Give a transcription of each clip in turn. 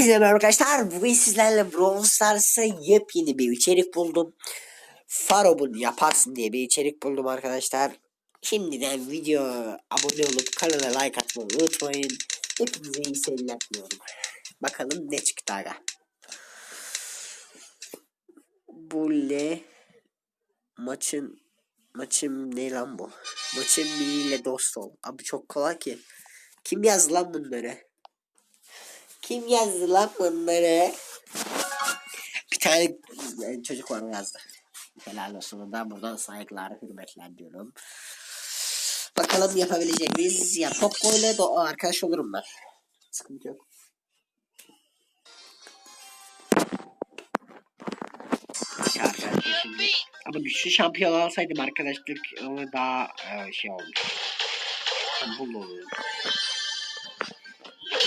Hepinize merhaba arkadaşlar. Bugün sizlerle Brawl Stars'a yepyeni bir içerik buldum. Farob'un yaparsın diye bir içerik buldum arkadaşlar. Şimdiden video abone olup kanala like atmayı unutmayın. Hepinize iyi seyirler diliyorum. Bakalım ne çıktı aga. Bulle maçın maçım ne lan bu? Maçın biriyle dost ol. Abi çok kolay ki. Kim yazdı lan bunları? Kim yazdı lan bunları? Bir tane e, çocuk var yazdı. Helal olsun ondan buradan saygılar, hürmetler diyorum. Bakalım yapabilecek miyiz? Ya Poco ile de arkadaş olurum ben. Sıkıntı yok. Şimdi ama güçlü şampiyon alsaydım arkadaşlık onu daha e, şey oldu. Bu oluyor.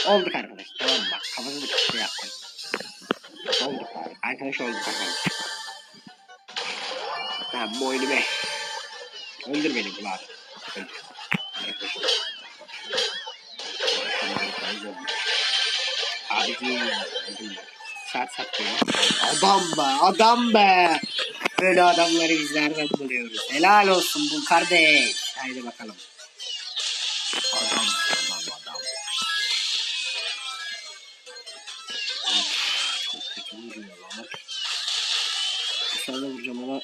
Olduk arkadaş. Arkadaş olduk arkadaş. Tamam bu oyunu be. Öldür beni abi. Öldür. Sat sat beni. Adam be. Adam be. Böyle adamları biz nereden buluyoruz? Helal olsun bu kardeş. Haydi bakalım. Dışarıda vuracağım ama.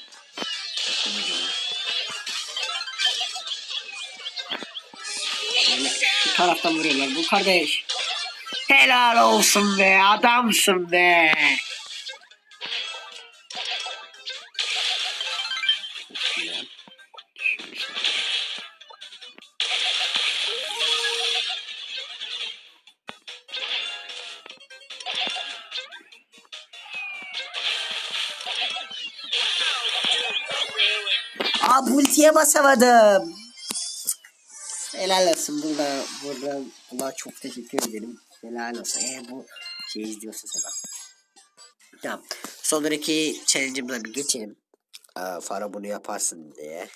Böyle şu taraftan vuruyorlar bu kardeş. Helal olsun be adamsın be. Ultiye basamadım. Helal olsun burada burada buna çok teşekkür ederim. Helal olsun. Eğer bu şey izliyorsa sana. Tamam. Sonraki challenge'ımıza bir geçelim. Aa, Fara bunu yaparsın diye.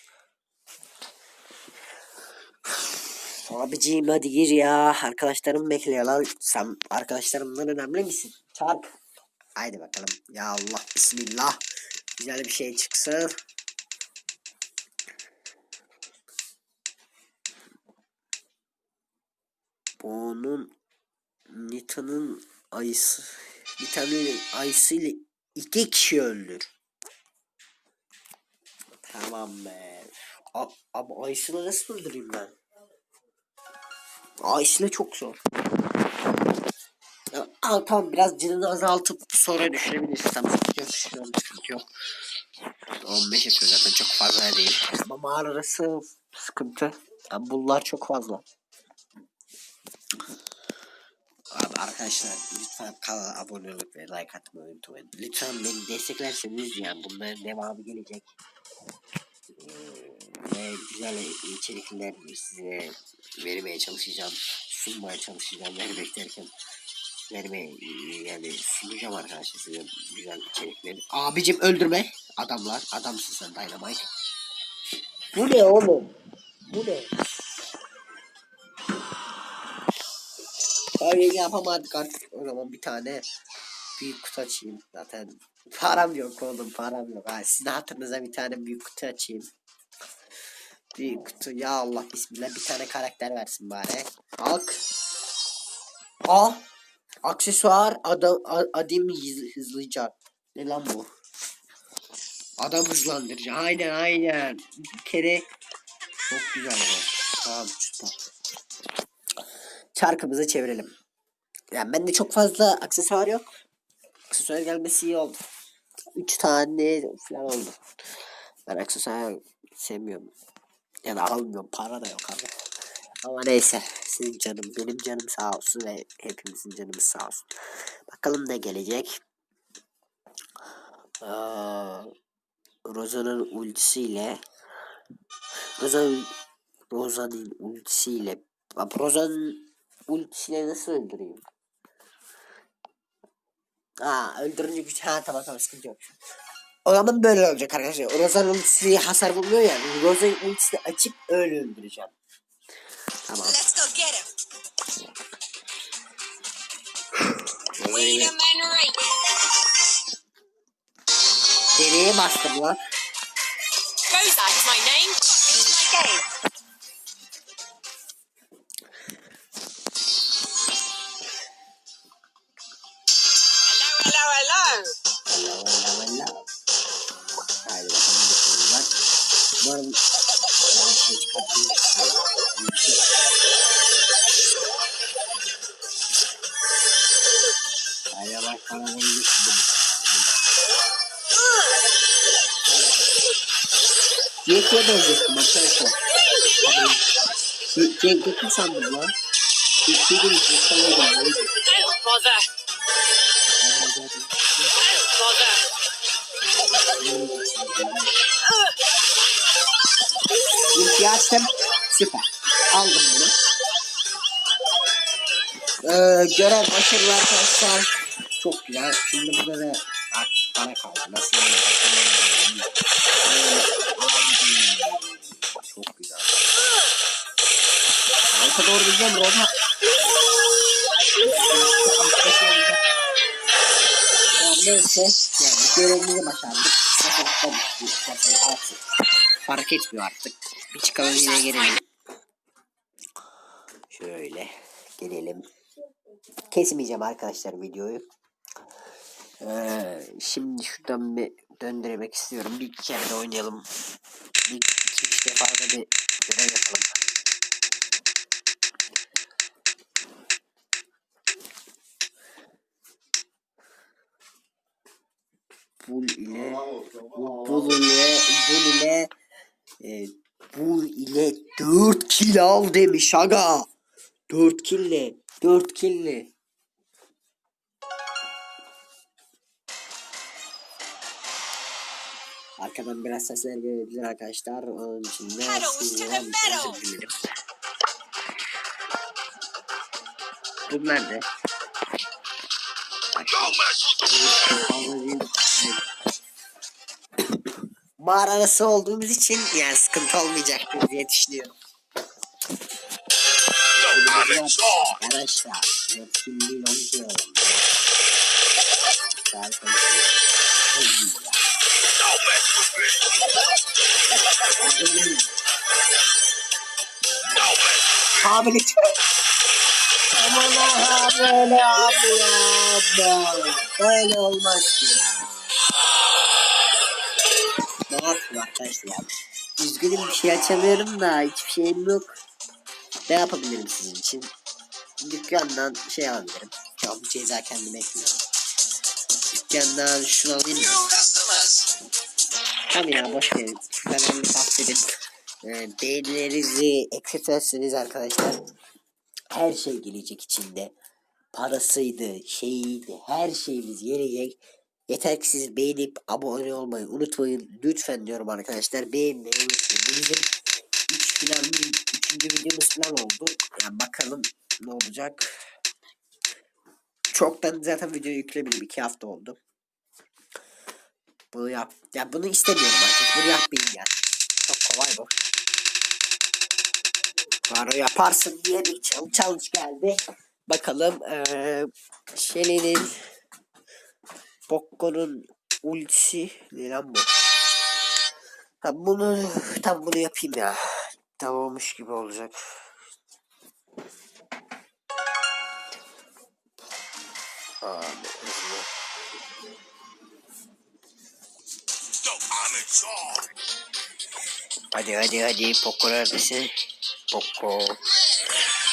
Abiciğim hadi gir ya. Arkadaşlarım bekliyorlar. Sen arkadaşlarımdan önemli misin? Çarp. Haydi bakalım. Ya Allah bismillah. Güzel bir şey çıksın. Onun Nita'nın ayısı bir tane ayısıyla iki kişi öldür. Tamam be. A- Abi ayısını nasıl öldüreyim ben? Ayısıyla çok zor. Al tamam biraz canını azaltıp sonra düşürebilirsin. Tamam yok. Sıkıntı yok. 15 yapıyor zaten çok fazla değil. Ama mağara arası sıkıntı. Yani bunlar çok fazla. Abi arkadaşlar lütfen kanala abone olup ve like atmayı unutmayın. Lütfen beni desteklerseniz yani bunların devamı gelecek. Ee, ve güzel içerikler size vermeye çalışacağım. Sunmaya çalışacağım. Vermek derken vermeye yani sunacağım arkadaşlar size güzel içerikleri. Abicim öldürme. Adamlar. Adamsın sen Dynamite. Bu ne oğlum? Bu ne? Hayır yapamadık artık. O zaman bir tane büyük kutu açayım. Zaten param yok oğlum param yok. Ha, sizin hatırınıza bir tane büyük kutu açayım. Büyük kutu ya Allah bismillah bir tane karakter versin bari. Halk. A. Aksesuar adam adim hız- hızlıca. Ne lan bu? Adam hızlandırıcı. Aynen aynen. Bir kere çok güzel bu. Tamam süper. Çarkımızı çevirelim. Yani bende çok fazla aksesuar yok. Aksesuar gelmesi iyi oldu. 3 tane falan oldu. Ben aksesuar sevmiyorum. Ya da almıyorum. Para da yok abi. Ama neyse. Sizin canım, benim canım sağ olsun ve hepimizin canımız sağ olsun. Bakalım ne gelecek. Ee, Rosa'nın ultisiyle Rosa Rosa'nın ultisiyle Rosa'nın ultisiyle nasıl öldüreyim? Aa öldürünce güç ha tamam tamam sıkıntı yok. O zaman böyle olacak arkadaşlar. Rosa'nın ultisi hasar vurmuyor ya. Rosa'nın ultisini açıp öyle öldüreceğim. Tamam. Let's go get him. Nereye bastım lan? Gozak is my name. My game. Değil, Cenk sanıyordum. Neydi? Don't bother. Hadi, hadi, Don't bother. hadi. İlk açtım. Süper. Aldım bunu. Ee, görev başarılı arkadaşlar. Çok güzel. Şimdi burada da bana kaldı. Nasıl yapayım? Roda. Yani neyse. Yani bitti. Sefakta Fark etmiyor artık. Bir çıkalım yine gelelim. Şöyle gelelim. Kesmeyeceğim arkadaşlar videoyu. Ee, şimdi şuradan bir döndürmek istiyorum. Bir kere de oynayalım. Bir iki üç defa da bir görev yapalım. Bul ile bul ile bul ile e, bul ile 4 kill al demiş aga. 4 kille 4 kille. Arkadan biraz sesler gelebilir arkadaşlar. Onun için de metal. özür dilerim. Bunlar ne? Mağara arası olduğumuz için yani sıkıntı olmayacaktır diye düşünüyorum. Arkadaşlar, iyi ya. Abi lütfen. Aman ha böyle abi ya. Böyle olmaz ki ya. Arkadaşlar? Üzgünüm bir şey açamıyorum da hiçbir şeyim yok. Ne yapabilirim sizin için? Dükkandan şey alabilirim. Ya bu ceza kendime ekliyorum. Dükkandan şunu alayım mı? Tamam ya boş verin. Ben onu affedin. Ee, beğenilerinizi eksiltirseniz arkadaşlar her şey gelecek içinde. Parasıydı, şeyiydi, her şeyimiz gelecek. Yeter ki siz beğenip abone olmayı unutmayın. Lütfen diyorum arkadaşlar beğenmeyi unutmayın. Bu bizim 3 falan, 3. videomuz falan oldu. Yani bakalım ne olacak. Çoktan zaten video yüklemedim. 2 hafta oldu. Bunu yap. Ya bunu istemiyorum artık. Bunu yapmayın ya. Çok kolay bu. Baro yaparsın diye bir challenge, geldi. Bakalım eee Shelly'nin Bokko'nun ultisi ne lan bu? Tam bunu tam bunu yapayım ya. Tam olmuş gibi olacak. Hadi hadi hadi Poco neredesin? Poco.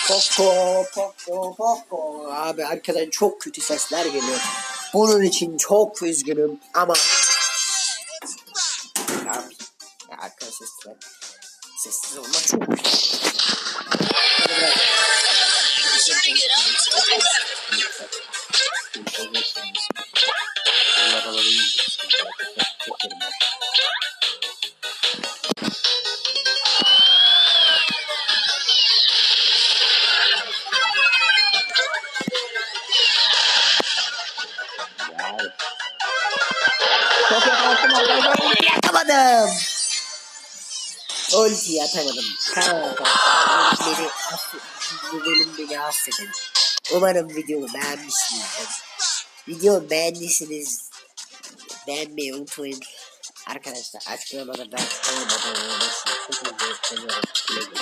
Poco, Poco, Poco. Abi arkadan çok kötü sesler geliyor. Bunun için çok üzgünüm ama... Abi, ya arka sesler. Sessiz olmak çok bırak. Allah O ultiyi atamadım. Tamam arkadaşlar. Beni, bu bölüm beni affedin. Umarım videomu beğenmişsinizdir. Video beğendiyseniz beğenmeyi unutmayın. Arkadaşlar açıklamada ben olmadan olmasını çok özür diliyorum.